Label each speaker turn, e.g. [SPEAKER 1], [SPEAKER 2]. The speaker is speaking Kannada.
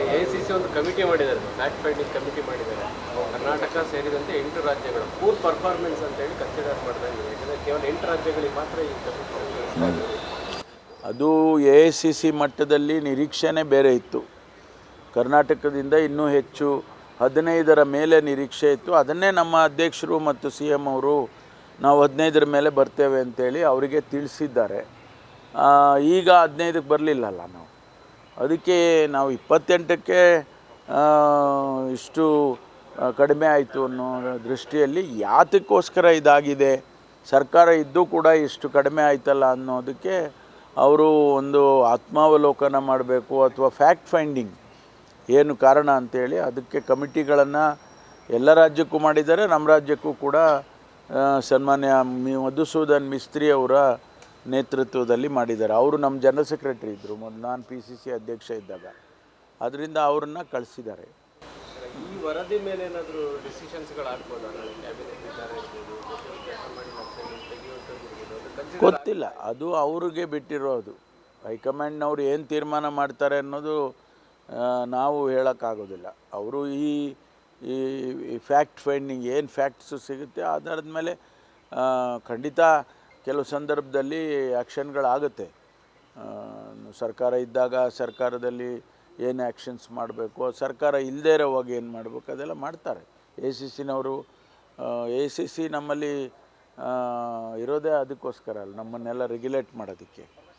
[SPEAKER 1] ಈಗ ಎ ಸಿ ಸಿ ಒಂದು ಕಮಿಟಿ ಮಾಡಿದ್ದಾರೆ ಫ್ಯಾಕ್ಟ್ ಫೈಂಡಿಂಗ್ ಕಮಿಟಿ ಮಾಡಿದ್ದಾರೆ. ಕರ್ನಾಟಕ ಸೇರಿದಂತೆ ಎಂಟು ರಾಜ್ಯಗಳು. ಪೂರ್ ಪರ್ಫಾರ್ಮೆನ್ಸ್ ಅಂತ ಹೇಳಿ ಕನ್ಸಿಡರ್ ಮಾಡ್ತಾ ಯಾಕಂದರೆ ಕೇವಲ ಎಂಟು ರಾಜ್ಯಗಳಿಗೆ ಮಾತ್ರ ಈ
[SPEAKER 2] ಅದು ಎ ಸಿ ಸಿ ಮಟ್ಟದಲ್ಲಿ ನಿರೀಕ್ಷೆನೇ ಬೇರೆ ಇತ್ತು. ಕರ್ನಾಟಕದಿಂದ ಇನ್ನೂ ಹೆಚ್ಚು ಹದಿನೈದರ ಮೇಲೆ ನಿರೀಕ್ಷೆ ಇತ್ತು. ಅದನ್ನೇ ನಮ್ಮ ಅಧ್ಯಕ್ಷರು ಮತ್ತು ಸಿ ಎಂ ಅವರು ನಾವು ಹದಿನೈದರ ಮೇಲೆ ಬರ್ತೇವೆ ಅಂತೇಳಿ ಅವರಿಗೆ ತಿಳಿಸಿದ್ದಾರೆ. ಈಗ ಹದಿನೈದಕ್ಕೆ ಬರಲಿಲ್ಲಲ್ಲ ನಾವು. ಅದಕ್ಕೆ ನಾವು ಇಪ್ಪತ್ತೆಂಟಕ್ಕೆ ಇಷ್ಟು ಕಡಿಮೆ ಆಯಿತು ಅನ್ನೋ ದೃಷ್ಟಿಯಲ್ಲಿ ಯಾತಕ್ಕೋಸ್ಕರ ಇದಾಗಿದೆ? ಸರ್ಕಾರ ಇದ್ದೂ ಕೂಡ ಇಷ್ಟು ಕಡಿಮೆ ಆಯ್ತಲ್ಲ ಅನ್ನೋದಕ್ಕೆ ಅವರು ಒಂದು ಆತ್ಮಾವಲೋಕನ ಮಾಡಬೇಕು ಅಥವಾ ಫ್ಯಾಕ್ಟ್ ಫೈಂಡಿಂಗ್ ಏನು ಕಾರಣ ಅಂತೇಳಿ ಅದಕ್ಕೆ ಕಮಿಟಿಗಳನ್ನು ಎಲ್ಲ ರಾಜ್ಯಕ್ಕೂ ಮಾಡಿದ್ದಾರೆ. ನಮ್ಮ ರಾಜ್ಯಕ್ಕೂ ಕೂಡ ಸನ್ಮಾನ್ಯ ಮಧುಸೂದನ್ ಮಿಸ್ತ್ರಿ ಅವರ ನೇತೃತ್ವದಲ್ಲಿ ಮಾಡಿದ್ದಾರೆ. ಅವರು ನಮ್ಮ ಜನರಲ್ ಸೆಕ್ರೆಟರಿ ಇದ್ದರು ಮೊದಲು ನಾನು ಪಿ ಸಿ ಸಿ ಅಧ್ಯಕ್ಷ ಇದ್ದಾಗ. ಅದರಿಂದ ಅವರನ್ನು ಕಳಿಸಿದ್ದಾರೆ.
[SPEAKER 1] ಈ ವರದಿ ಮೇಲೆ ಏನಾದರೂ
[SPEAKER 2] ಗೊತ್ತಿಲ್ಲ. ಅದು ಅವ್ರಿಗೆ ಬಿಟ್ಟಿರೋದು. ಹೈಕಮಾಂಡ್ನವ್ರು ಏನು ತೀರ್ಮಾನ ಮಾಡ್ತಾರೆ ಅನ್ನೋದು ನಾವು ಹೇಳೋಕ್ಕಾಗೋದಿಲ್ಲ. ಅವರು ಈ ಈ ಫ್ಯಾಕ್ಟ್ ಫೈಂಡಿಂಗ್ ಏನು ಫ್ಯಾಕ್ಟ್ಸು ಸಿಗುತ್ತೆ ಆಧಾರದ ಮೇಲೆ ಖಂಡಿತ ಕೆಲವು ಸಂದರ್ಭದಲ್ಲಿ ಆ್ಯಕ್ಷನ್ಗಳಾಗುತ್ತೆ. ಸರ್ಕಾರ ಇದ್ದಾಗ ಸರ್ಕಾರದಲ್ಲಿ ಏನು ಆ್ಯಕ್ಷನ್ಸ್ ಮಾಡಬೇಕು, ಸರ್ಕಾರ ಇಲ್ಲದೇ ಇರೋವಾಗ ಏನು ಮಾಡಬೇಕು, ಅದೆಲ್ಲ ಮಾಡ್ತಾರೆ. ಎ ಸಿ ಸಿನವರು ಎ ಸಿ ಸಿ ನಮ್ಮಲ್ಲಿ ಇರೋದೇ ಅದಕ್ಕೋಸ್ಕರ ಅಲ್ಲ, ನಮ್ಮನ್ನೆಲ್ಲ ರೆಗ್ಯುಲೇಟ್ ಮಾಡೋದಕ್ಕೆ.